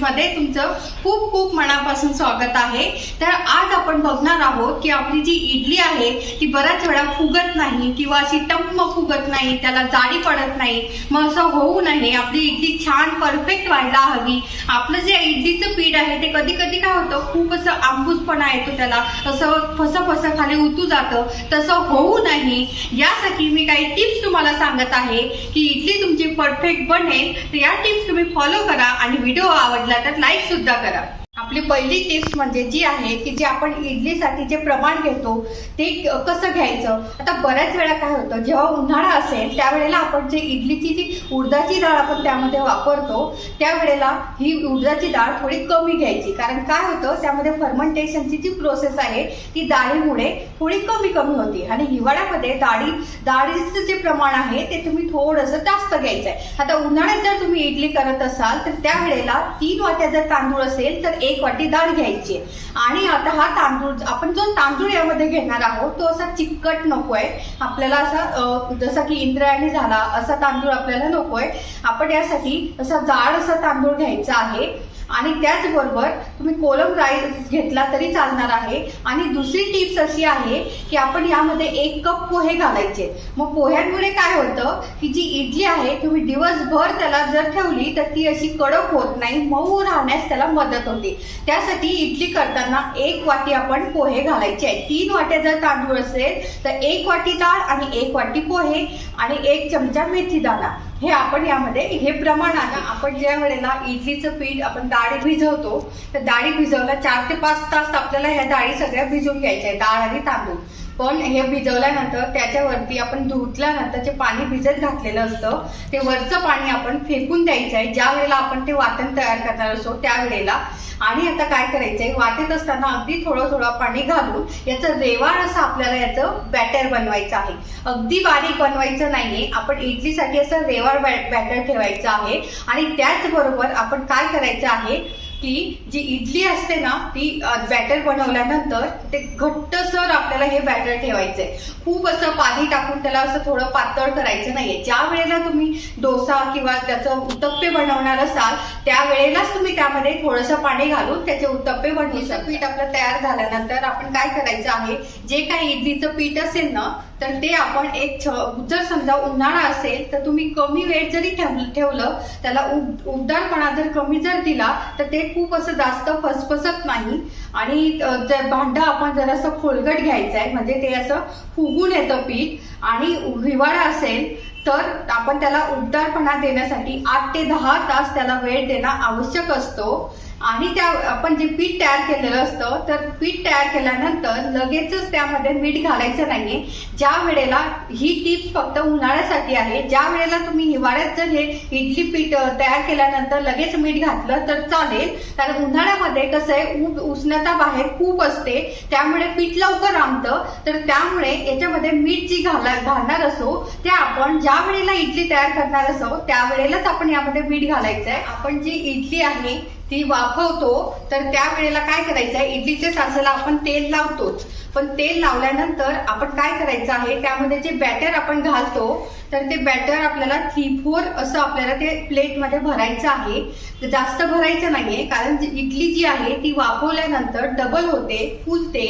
मध्ये तुमचं खूप खूप मनापासून स्वागत आहे. तर आज आपण बघणार आहोत की आपली जी इडली आहे ती बऱ्याच वेळा फुगत नाही किंवा अशी टम्म फुगत नाही त्याला जाडी पडत नाही. मग असं होऊ नये. आपली इडली छान परफेक्ट व्हायला हवी. आपलं जे इडलीचं पीठ आहे ते कधी कधी काय होतं खूप असं आंबूसपणा येतो त्याला. असं फसं फसं खाली उतू जातं. तसं होऊ नाही. यासाठी मी काही टिप्स तुम्हाला सांगत आहे की इडली तुमची परफेक्ट बनेल. तर या टिप्स तुम्ही फॉलो करा आणि व्हिडिओ आवडला तर लाईक सुद्धा करा. आपली पहिली टिप्स म्हणजे जी आहे की जे आपण इडलीसाठी जे प्रमाण घेतो ते कसं घ्यायचं? आता बऱ्याच वेळा काय होतं जेव्हा उन्हाळा असेल त्यावेळेला आपण जे इडलीची जी उडदाची डाळ आपण त्यामध्ये वापरतो त्यावेळेला ही उडदाची डाळ थोडी कमी घ्यायची. कारण काय होतं त्यामध्ये फर्मंटेशनची जी प्रोसेस आहे ती डाळीमुळे थोडी कमी कमी होती. आणि हिवाळ्यामध्ये डाळी डाळीचं जे प्रमाण आहे ते तुम्ही थोडंसं जास्त घ्यायचं आहे आता उन्हाळ्यात जर तुम्ही इडली करत असाल तर त्यावेळेला तीन वाट्या जर तांदूळ असेल तर एक वाटी डाळ घ्यायची आणि आता हा तांदूळ आपण जो तांदूळ यामध्ये घेणार आहोत तो असा चिकट नकोय. आपल्याला असा जसा की इंद्रायणी झाला असा तांदूळ आपल्याला नकोय. आपण यासाठी असा जाड असा तांदूळ घ्यायचा आहे. आणि त्याचबरोबर तुम्ही कोलम राईस घेतला तरी चालणार आहे. आणि दुसरी टिप्स अशी आहे की आपण यामध्ये एक कप पोहे घालायचे. मग पोह्यांमुळे काय होतं की जी इडली आहे तुम्ही दिवसभर त्याला जर ठेवली तर ती अशी कडक होत नाही मऊ राहण्यास त्याला मदत होते. त्यासाठी इडली करताना एक वाटी आपण पोहे घालायचे आहे तीन वाट्या जर तांदूळ असेल तर एक वाटी डाळ आणि एक वाटी पोहे आणि एक चमचा मेथी दाणा हे आपण यामध्ये हे प्रमाण आहे. आपण ज्या वेळेला इडलीचं पीठ आपण डाळी भिजवतो तर डाळी भिजवला चार ते पाच तास आपल्याला ह्या डाळी सगळ्या भिजवून घ्यायच्या आहे डाळ आणि तांदूळ. पण हे भिजवल्यानंतर त्याच्यावरती आपण धुतल्यानंतर जे पाणी भिजत घातलेलं असतं ते वरचं पाणी आपण फेकून द्यायचं आहे. ज्या वेळेला आपण ते वाटण तयार करणार असतो त्यावेळेला आणि आता काय करायचंय? वाटत असताना अगदी थोडं थोडं पाणी घालून याचं रेवाळ असं आपल्याला याचं बॅटर बनवायचं आहे. अगदी बारीक बनवायचं नाहीये. आपण इडलीसाठी असं रेवाळ बॅटर ठेवायचं आहे. आणि त्याचबरोबर आपण काय करायचं आहे? की जी इडली असते ना ती बॅटर बनवल्यानंतर ते घट्टसर आपल्याला हे बॅटर ठेवायचंय. खूप असं पाणी टाकून त्याला असं थोडं पातळ करायचं नाहीये. ज्या वेळेला तुम्ही डोसा किंवा त्याचं उत्तप्पे बनवणार असाल त्यावेळेलाच तुम्ही त्यामध्ये थोडंसं पाणी घालून त्याचे उत्तप्पे बनवू शकता. पीठ आपलं तयार झाल्यानंतर आपण काय करायचं आहे? जे काही इडलीचं पीठ असेल ना तर ते आपण एक छ- जर समजा उन्हाळा असेल तर तुम्ही कमी वेळ जरी ठेवलं त्याला उब- उबदारपणा जर कमी जर दिला तर ते खूप असं जास्त फसफसत नाही. आणि जर भांडं आपण जरासं खोलगट घ्यायचं आहे म्हणजे ते असं फुगून येतं पीठ आणि हिवाळा असेल तर आपण त्याला उबदारपणा देण्यासाठी आठ ते दहा तास त्याला वेळ देणं आवश्यक असतो. आणि त्या आपण जे पीठ तयार केलेलं असतं तर पीठ तयार केल्यानंतर लगेचच त्यामध्ये मीठ घालायचं नाहीये. ज्या वेळेला ही टिप्स फक्त उन्हाळ्यासाठी आहे ज्या वेळेला तुम्ही हिवाळ्यात जर हे इडली पीठ तयार केल्यानंतर लगेच मीठ घातलं तर चालेल. कारण उन्हाळ्यामध्ये कसं आहे ऊब उष्णता बाहेर खूप असते. त्यामुळे पीठ लवकर रामतं. तर त्यामुळे याच्यामध्ये मीठ जी घाला घालणार असो ते आपण ज्या वेळेला इडली तयार करणार असो त्यावेळेलाच आपण यामध्ये मीठ घालायचं आहे आपण जी इडली आहे ती वाफवतो तर त्यावेळेला काय करायचं आहे इडलीच्या सासाला आपण तेल लावतोच. पण तेल लावल्यानंतर आपण काय करायचं आहे त्यामध्ये जे बॅटर आपण घालतो तर ते बॅटर आपल्याला थ्री फोर असं आपल्याला ते प्लेटमध्ये भरायचं आहे. तर जास्त भरायचं नाहीये कारण इडली जी आहे ती वाफवल्यानंतर डबल होते फुलते.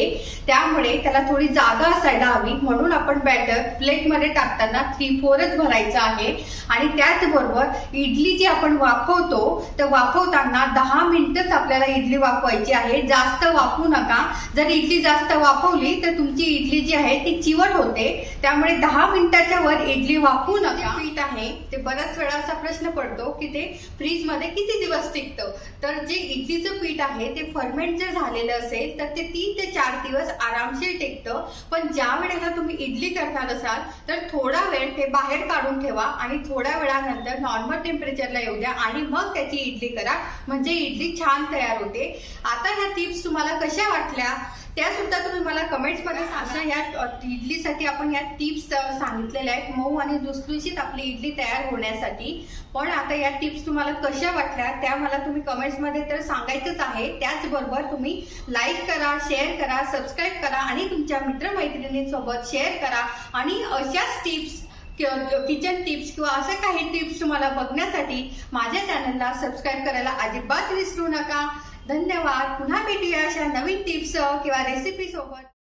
त्यामुळे त्याला थोडी जागा असायला हवी म्हणून आपण बॅटर प्लेटमध्ये टाकताना थ्री फोरच भरायचं आहे. आणि त्याचबरोबर इडली जी आपण वाफवतो तर वाफवताना दहा मिनिटच आपल्याला इडली वाफवायची आहे. जास्त वाफवू नका. जर इडली जास्त वाफवली तर तुमची इडली जी आहे ती चिवट होते. त्यामुळे दहा मिनिटाच्या वर इडली वाफवू नका पीठ आहे. ते बऱ्याच वेळा असा प्रश्न पडतो की ते फ्रीजमध्ये किती दिवस टिकतं? तर जे इडलीचं पीठ आहे ते फर्मेंट जर झालेलं असेल तर ते तीन ते चार दिवस आरामशीर टिकतं. पण ज्या वेळेला तुम्ही इडली करणार असाल तर थोडा वेळ ते बाहेर काढून ठेवा आणि थोड्या वेळानंतर नॉर्मल टेम्परेचरला येऊ द्या आणि मग त्याची इडली करा. म्हणजे इडली छान तयार होते. आता ह्या टिप्स तुम्हाला कशा वाटल्या त्या सुद्धा तुम्ही मला कमेंट्समध्ये सांगा या इडलीसाठी आपण या टिप्स सांगितलेल्या आहेत. मऊ आणि लुसलुशीत आपली इडली तयार होण्यासाठी. पण आता या टिप्स तुम्हाला कशा वाटल्या त्या मला तुम्ही कमेंट्समध्ये तर सांगायचंच आहे. त्याचबरोबर तुम्ही लाईक करा शेअर करा सबस्क्राईब करा आणि तुमच्या मित्रमैत्रिणींसोबत शेअर करा. आणि अशाच टिप्स किचन टिप्स किंवा असं काही टिप्स तुम्हाला बघण्यासाठी माझ्या चॅनलला सबस्क्राईब करायला अजिबात विसरू नका. धन्यवाद. पुन्हा भेटूया अशा नवीन टिप्स किंवा रेसिपी सोबत.